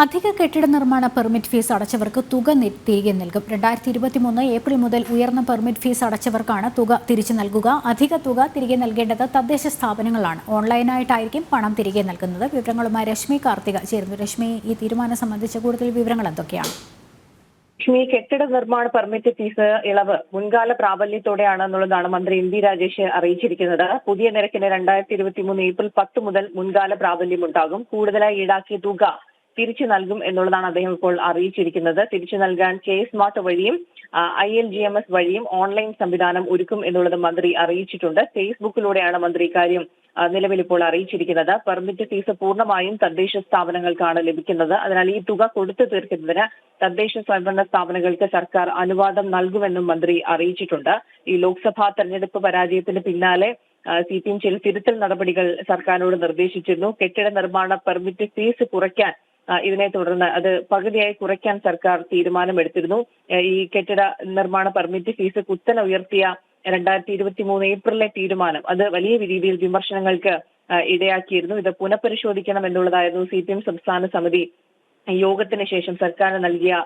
അധിക കെട്ടിട നിർമ്മാണ പെർമിറ്റ് ഫീസ് അടച്ചവർക്ക് തുക തിരികെ നൽകും. രണ്ടായിരത്തി ഇരുപത്തി മൂന്ന് ഏപ്രിൽ മുതൽ ഉയർന്ന പെർമിറ്റ് ഫീസ് അടച്ചവർക്കാണ് തുക തിരിച്ചു നൽകുക. അധിക തുക തിരികെ നൽകേണ്ടത് തദ്ദേശ സ്ഥാപനങ്ങളാണ്. ഓൺലൈനായിട്ടായിരിക്കും പണം തിരികെ നൽകുന്നത്. വിവരങ്ങളുമായി രശ്മി കാർത്തിക ചേരുന്നു. രശ്മി ഈ തീരുമാനം സംബന്ധിച്ച കൂടുതൽ വിവരങ്ങൾ എന്തൊക്കെയാണ്? ലക്ഷ്മി കെട്ടിട നിർമ്മാണ പെർമിറ്റ് ഫീസ് ഇളവ് മുൻകാല പ്രാബല്യത്തോടെയാണ് എന്നുള്ളതാണ് മന്ത്രി എം വി രാജേഷ് അറിയിച്ചിരിക്കുന്നത്. പുതിയ നിരക്കിന് രണ്ടായിരത്തി ഇരുപത്തി മൂന്ന് ഏപ്രിൽ പത്ത് മുതൽ മുൻകാല പ്രാബല്യം ഉണ്ടാകും. കൂടുതലായി ഈടാക്കിയ തുക തിരിച്ചു നൽകും എന്നുള്ളതാണ് അദ്ദേഹം ഇപ്പോൾ അറിയിച്ചിരിക്കുന്നത്. തിരിച്ചു നൽകാൻ കെ സ്മാർട്ട് വഴിയും I L G M S വഴിയും ഓൺലൈൻ സംവിധാനം ഒരുക്കും എന്നുള്ളത് മന്ത്രി അറിയിച്ചിട്ടുണ്ട്. ഫേസ്ബുക്കിലൂടെയാണ് മന്ത്രി ഇക്കാര്യം നിലവിൽ ഇപ്പോൾ അറിയിച്ചിരിക്കുന്നത്. പെർമിറ്റ് ഫീസ് പൂർണമായും തദ്ദേശ സ്ഥാപനങ്ങൾക്കാണ് ലഭിക്കുന്നത്. അതിനാൽ ഈ തുക കൊടുത്തു തീർക്കുന്നതിന് തദ്ദേശ സ്വയംഭരണ സ്ഥാപനങ്ങൾക്ക് സർക്കാർ അനുവാദം നൽകുമെന്നും മന്ത്രി അറിയിച്ചിട്ടുണ്ട്. ഈ ലോക്സഭാ തെരഞ്ഞെടുപ്പ് പരാജയത്തിന് പിന്നാലെ സി പി എം ചില തിരുത്തൽ നടപടികൾ സർക്കാരിനോട് നിർദ്ദേശിച്ചിരുന്നു. കെട്ടിട നിർമ്മാണ പെർമിറ്റ് ഫീസ് കുറയ്ക്കാൻ ഇതിനെ തുടർന്ന് അത് പകുതിയായി കുറയ്ക്കാൻ സർക്കാർ തീരുമാനമെടുത്തിരുന്നു. ഈ കെട്ടിട നിർമ്മാണ പെർമിറ്റ് ഫീസ് കുത്തനെ ഉയർത്തിയ രണ്ടായിരത്തി ഇരുപത്തി മൂന്ന് ഏപ്രിലെ തീരുമാനം. അത് വലിയ രീതിയിൽ വിമർശനങ്ങൾക്ക് ഇടയാക്കിയിരുന്നു. ഇത് പുനഃപരിശോധിക്കണം എന്നുള്ളതായിരുന്നു സി പി എം സംസ്ഥാന സമിതി യോഗത്തിന് ശേഷം സർക്കാർ നൽകിയ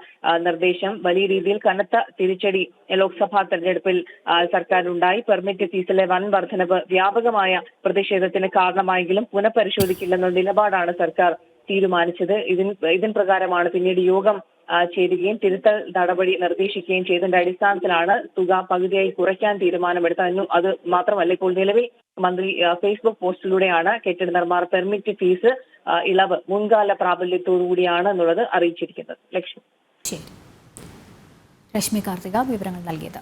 നിർദ്ദേശം. വലിയ രീതിയിൽ കനത്ത തിരിച്ചടി ലോക്സഭാ തെരഞ്ഞെടുപ്പിൽ സർക്കാർ ഉണ്ടായി പെർമിറ്റ് ഫീസിലെ വൻ വർധനവ് വ്യാപകമായ പ്രതിഷേധത്തിന് കാരണമായെങ്കിലും പുനഃപരിശോധിക്കില്ലെന്ന നിലപാടാണ് സർക്കാർ തീരുമാനിച്ചത്. ഇതിന് ഇതിൻ പ്രകാരമാണ് പിന്നീട് യോഗം ചേരുകയും തിരുത്തൽ നടപടി നിർദ്ദേശിക്കുകയും ചെയ്തതിന്റെ അടിസ്ഥാനത്തിലാണ് തുക പകുതിയായി കുറയ്ക്കാൻ തീരുമാനമെടുത്തത്. അത് മാത്രമല്ല ഇപ്പോൾ നിലവിൽ മന്ത്രി ഫേസ്ബുക്ക് പോസ്റ്റിലൂടെയാണ് കെട്ടിട നിർമ്മാണ പെർമിറ്റ് ഫീസ് ഇളവ് മുൻകാല പ്രാബല്യത്തോടുകൂടിയാണ് എന്നുള്ളത് അറിയിച്ചിരിക്കുന്നത്. ലക്ഷ്മി. ശരി. രശ്മി കാർത്തിക വിവരങ്ങൾ നൽകിയത്.